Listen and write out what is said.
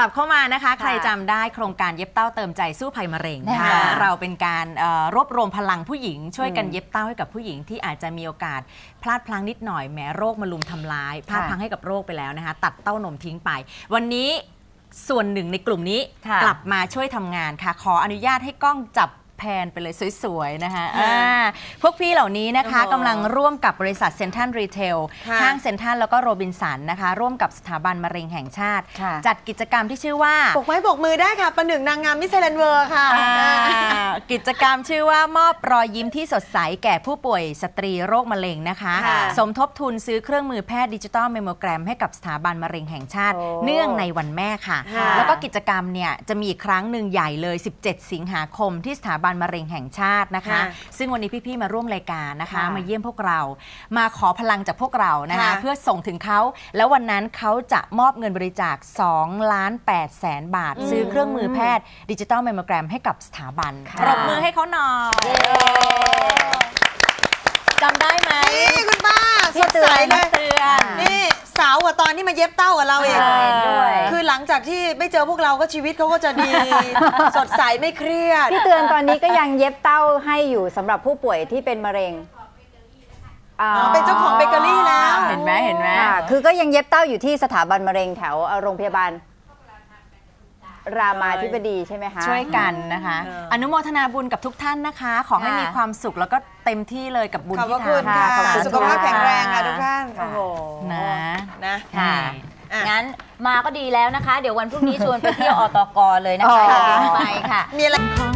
ลับเข้ามานะคะ ใครจำได้โครงการเย็บเต้าเติมใจสู้ภัยมะเร็งนะคะค่ะเราเป็นการเอ่อรวบรวมพลังผู้หญิง ช่วยกันเย็บเต้าให้กับผู้หญิงที่อาจจะมีโอกาส พลาดพลั้งนิดหน่อยแม้โรคมาลุมทำร้ายพลาดพลั้งให้กับโรคไปแล้วนะคะ ตัดเต้านมทิ้งไป วันนี้ส่วนหนึ่งในกลุ่มนี้ค่ะ กลับมาช่วยทำงานค่ะ ขออนุญาตให้กล้องจับ แพนไปเลยสวยๆนะคะค่ะอ่าพวกพี่เหล่านี้นะคะโอ้โหกำลังร่วมกับบริษัทเซ็นทรัลรีเทลค่ะห้างเซ็นทรัลแล้วก็โรบินสันนะคะ ร่วมกับสถาบันมะเร็งแห่งชาติ ค่ะ จัดกิจกรรมที่ชื่อว่า ปกไม้ปกมือได้ค่ะประหนึ่งนางงามมิสเซเลนเวอร์ค่ะ อ่ากิจกรรมชื่อว่ามอบรอยยิ้มที่สดใสแก่ผู้ป่วยสตรีโรคมะเร็งนะคะ ค่ะสมทบทุนซื้อเครื่องมือแพทย์ดิจิตอลเมโมแกรมให้กับสถาบันมะเร็งแห่งชาติ โอ้เนื่องในวันแม่ค่ะ ค่ะ แล้วก็กิจกรรมเนี่ยจะมีอีกครั้งหนึ่งใหญ่เลย 17 สิงหาคมที่สถาบันมะเร็งแห่งชาตินะคะค่ะซึ่งวันนี้พี่ๆมาร่วมรายการนะคะค่ะมาเยี่ยมพวกเรา มาขอพลังจากพวกเรานะคะค่ะเพื่อส่งถึงเขา แล้ววันนั้นเขาจะมอบเงินบริจาค2ล้าน8แสนบาท ซื้อเครื่องมือแพทย์ดิจิตอลเมมโมแกรมให้กับสถาบันค่ะปรบมือให้เขาหน่อยจำได้ไหมนี่คุณป้าสพี่ดเตืใสอนเลยเตือนนี่สาวกว่าตอนที่มาเย็บเต้ากับเราเอง จากที่ไม่เจอพวกเราก็ชีวิตเขาก็จะดี สดใสไม่เครียด พี่เตือนตอนนี้ก็ยังเย็บเต้าให้อยู่สำหรับผู้ป่วยที่เป็นมะเร็งอ๋ออเป็นเจ้าของเบเกอรี่แล้วเห็นไหมเห็นไหมค่ะคือก็ยังเย็บเต้าอยู่ที่สถาบันมะเร็งแถวเอ่อโรงพยาบาล รามาธิบดีใช่ไหมคะ ช่วยกันนะคะเอออนุโมทนาบุญกับทุกท่านนะคะ ขอให้ค่ะ มีความสุขแล้วก็เต็มที่เลยกับบุญขอบพที่ระคุณทำค่ะ ขอบคุณ สุขภาพค่ะแข็งแรงค่ะทุกท่านค่ะโอ้โห นะนะ ค่ะ อะ งั้น มาก็ดีแล้วนะคะ เดี๋ยววันพรุ่งนี้ชวนไปเที่ยวอตกเลยนะอ๋คะออย่าลืมไปค่ะ มีอะไรของ